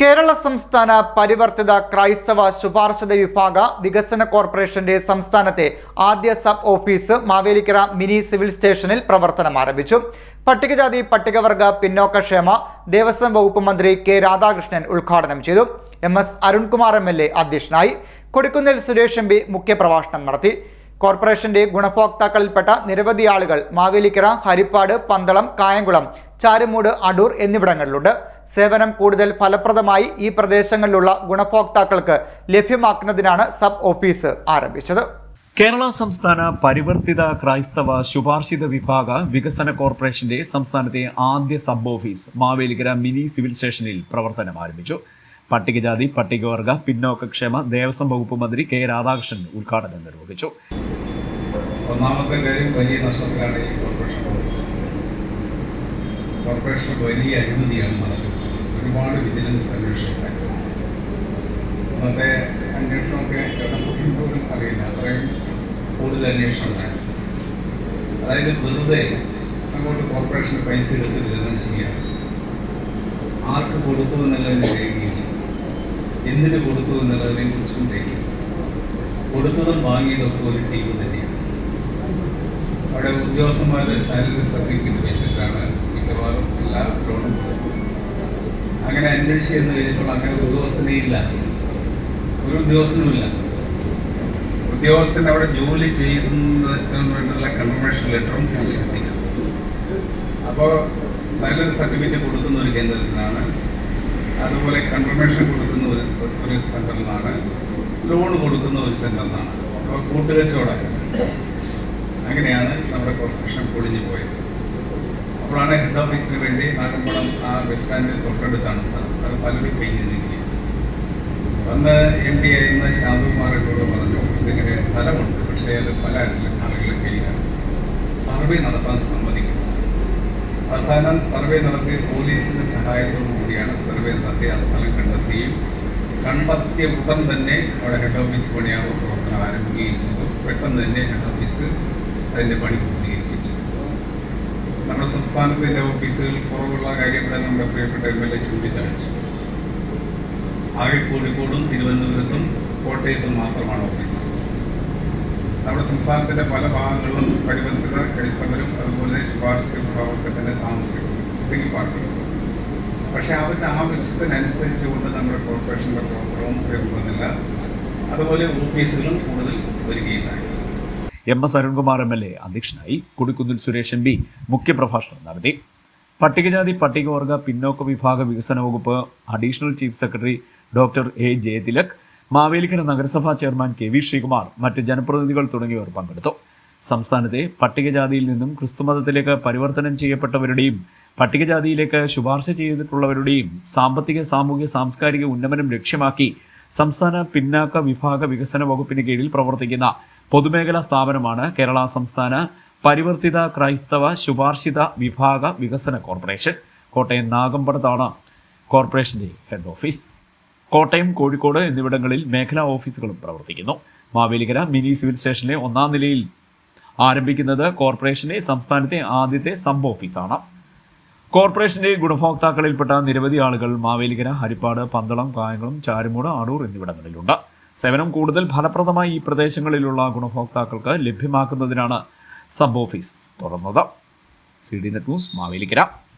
കേരള സംസ്ഥാന പരിവർത്തിത ക്രൈസ്തവ ശുപാർശത വിഭാഗ വികസന കോർപ്പറേഷന്റെ സംസ്ഥാനത്തെ ആദ്യ sub office Mavelikkara mini civil സ്റ്റേഷനിൽ പ്രവർത്തനം ആരംഭിച്ചു. പട്ടികജാതി പട്ടികവർഗ പിന്നോക്കക്ഷേമ ദേവസ്വം വകുപ്പ് മന്ത്രി കെ രാധാകൃഷ്ണൻ ഉദ്ഘാടനം ചെയ്തു. M S Arunkumar M L A അധ്യക്ഷനായി കൊടിക്കുന്നിൽ സുരേഷ് എം പി മുഖ്യപ്രഭാഷണം നടത്തി. കോർപ്പറേഷന്റെ ഗുണഭോക്താക്കളിൽപ്പെട്ട നിരവധി ആളുകൾ മാവേലിക്കര ഹരിപ്പാട് പന്തളം കായംകുളം ചാരുമൂട് അടൂർ എന്നിവിടങ്ങളിലുണ്ട്. സേവനം കൂടുതൽ ഫലപ്രദമായി ഈ പ്രദേശങ്ങളിലുള്ള ഗുണഭോക്താക്കൾക്ക് ലഭ്യമാക്കുന്നതിനാണ് സബ് ഓഫീസ് ആരംഭിച്ചത്. കേരള സംസ്ഥാന പരിവർത്തിത ക്രൈസ്തവ ശുപാർശിത വിഭാഗ വികസന കോർപ്പറേഷന്റെ സംസ്ഥാനത്തെ ആദ്യ sub office Mavelikkara mini civil സ്റ്റേഷനിൽ പ്രവർത്തനം ആരംഭിച്ചു. പട്ടികജാതി പട്ടികവർഗ പിന്നോക്കക്ഷേമ ദേവസ്വം വകുപ്പ് മന്ത്രി കെ രാധാകൃഷ്ണൻ ഉദ്ഘാടനം നിർവഹിച്ചു. ഒന്നാമത്തെ കാര്യം വലിയ നഷ്ടത്തിലാണ് ഈ കോർപ്പറേഷൻ കോർപ്പറേഷൻ വലിയ അഴിമതിയാണ് നടക്കുന്നത്. ഒരുപാട് വിജിലൻസ് അന്വേഷണം. അന്നത്തെ അന്വേഷണമൊക്കെ കേട്ടപ്പോഴും പോലും അറിയില്ല. അത്രയും കൂടുതൽ അന്വേഷണം ഉണ്ടായി അതായത് വെറുതെ അങ്ങോട്ട് കോർപ്പറേഷൻ പൈസ എടുത്ത് വിതരണം ചെയ്യാൻ ആർക്ക് കൊടുത്തു എന്നുള്ളതിന് രേഖയില്ല. എന്തിന് കൊടുത്തു എന്നുള്ളതിനെ കുറിച്ചും രേഖയില്ല. കൊടുത്തതും വാങ്ങിയതൊക്കെ ഒരു ടീം തന്നെയാണ്. അവിടെ ഉദ്യോഗസ്ഥന്മാരുടെ സാലറി സർട്ടിഫിക്കറ്റ് വെച്ചിട്ടാണ് മിക്കവാറും അങ്ങനെ അന്വേഷിച്ച് എന്ന് കഴിഞ്ഞപ്പോൾ അങ്ങനെ ഉദ്യോഗസ്ഥനേ ഇല്ല. ഒരു ഉദ്യോഗസ്ഥനുമില്ല ഉദ്യോഗസ്ഥൻ അവിടെ ജോലി ചെയ്യുന്നതിന് കൺഫർമേഷൻ ലെറ്ററും അപ്പോൾ നല്ലൊരു സർട്ടിഫിക്കറ്റ് കൊടുക്കുന്ന ഒരു കേന്ദ്രത്തിൽ നിന്നാണ് അതുപോലെ കൺഫർമേഷൻ കൊടുക്കുന്ന ഒരു ഒരു സെന്ററിൽ നിന്നാണ് ലോൺ കൊടുക്കുന്ന ഒരു സെന്ററിൽ നിന്നാണ് അപ്പോൾ കൂട്ടുകച്ചവടം. അങ്ങനെയാണ് നമ്മുടെ കോർപ്പറേഷൻ പൊളിഞ്ഞു പോയത്. അപ്പോഴാണ് ഹെഡ് ഓഫീസിന് വേണ്ടി നാട്ടിൻപുറം ആ ബസ് സ്റ്റാൻഡിൽ തൊട്ടടുത്താണ് സ്ഥലം. അത് പലരും കഴിഞ്ഞിരുന്നില്ല അന്ന് എം ഡി ആയിരുന്ന ശാന്തകുമാറിനോട് പറഞ്ഞു ഇതിങ്ങനെ സ്ഥലമുണ്ട് പക്ഷേ അത് പല ആളുകളും കയ്യിലാണ് സർവേ നടത്താൻ സമ്മതിക്കുന്നു. അവസാനം സർവേ നടത്തി പോലീസിന്റെ സഹായത്തോടു കൂടിയാണ് സർവേ നടത്തി ആ സ്ഥലം കണ്ടെത്തുകയും കണ്ടെത്തിയ ഉടൻ തന്നെ അവിടെ ഹെഡ് ഓഫീസ് പണിയാനുള്ള പ്രവർത്തനം ആരംഭിക്കുകയും ചെയ്തു. പെട്ടെന്ന് തന്നെ ഹെഡ് ഓഫീസ് അതിന്റെ പണി നമ്മുടെ സംസ്ഥാനത്തിന്റെ ഓഫീസുകളിൽ കുറവുള്ള കാര്യങ്ങളെ നമ്മുടെ പ്രിയപ്പെട്ട എം എൽ എ ചൂണ്ടിക്കാണിച്ചു. ആകെ കോഴിക്കോടും തിരുവനന്തപുരത്തും കോട്ടയത്തും മാത്രമാണ് ഓഫീസ്. നമ്മുടെ സംസ്ഥാനത്തിന്റെ പല ഭാഗങ്ങളും പരിവർത്തന ക്രൈസ്തവരും അതുപോലെ ശുപാർശ വിഭാഗത്തെ തന്നെ ഒതുങ്ങി പാർക്കുന്നു പക്ഷെ അവരുടെ ആവശ്യത്തിനനുസരിച്ച് കൊണ്ട് നമ്മുടെ കോർപ്പറേഷന്റെ പ്രവർത്തനവും അതുപോലെ ഓഫീസുകളും കൂടുതൽ വരികയില്ലായി M S Arunkumar M L A അധ്യക്ഷനായി കൊടിക്കുന്നിൽ സുരേഷ് എം പി മുഖ്യപ്രഭാഷണം നടത്തി. പട്ടികജാതി പട്ടികവർഗ പിന്നോക്ക വിഭാഗ വികസന വകുപ്പ് additional chief secretary doctor A Jayathilak Mavelikkara നഗരസഭാ ചെയർമാൻ കെ വി ശ്രീകുമാർ മറ്റ് ജനപ്രതിനിധികൾ തുടങ്ങിയവർ പങ്കെടുത്തു. സംസ്ഥാനത്തെ പട്ടികജാതിയിൽ നിന്നും ക്രിസ്തുമതത്തിലേക്ക് പരിവർത്തനം ചെയ്യപ്പെട്ടവരുടെയും പട്ടികജാതിയിലേക്ക് ശുപാർശ ചെയ്തിട്ടുള്ളവരുടെയും സാമ്പത്തിക സാമൂഹിക സാംസ്കാരിക ഉന്നമനം ലക്ഷ്യമാക്കി സംസ്ഥാന പിന്നാക്ക വിഭാഗ വികസന വകുപ്പിന് കീഴിൽ പ്രവർത്തിക്കുന്ന പൊതുമേഖലാ സ്ഥാപനമാണ് കേരള സംസ്ഥാന പരിവർത്തിത ക്രൈസ്തവ ശുപാർശിത വിഭാഗ വികസന കോർപ്പറേഷൻ. കോട്ടയം നാഗമ്പടത്താണ് കോർപ്പറേഷന്റെ ഹെഡ് ഓഫീസ് കോട്ടയം കോഴിക്കോട് എന്നിവിടങ്ങളിൽ മേഖലാ ഓഫീസുകളും പ്രവർത്തിക്കുന്നു. മാവേലിക്കര മിനി സിവിൽ സ്റ്റേഷനിലെ ഒന്നാം നിലയിൽ ആരംഭിക്കുന്നത് കോർപ്പറേഷന്റെ സംസ്ഥാനത്തെ ആദ്യത്തെ സബ് ഓഫീസാണ്. കോർപ്പറേഷന്റെ ഗുണഭോക്താക്കളിൽപ്പെട്ട നിരവധി ആളുകൾ മാവേലിക്കര ഹരിപ്പാട് പന്തളം കായംകുളം ചാരുമൂട് അടൂർ എന്നിവിടങ്ങളിലുണ്ട്. സേവനം കൂടുതൽ ഫലപ്രദമായി ഈ പ്രദേശങ്ങളിലുള്ള ഗുണഭോക്താക്കൾക്ക് ലഭ്യമാക്കുന്നതിനാണ് സബ് ഓഫീസ് തുറന്നത്. C D net news Mavelikkara.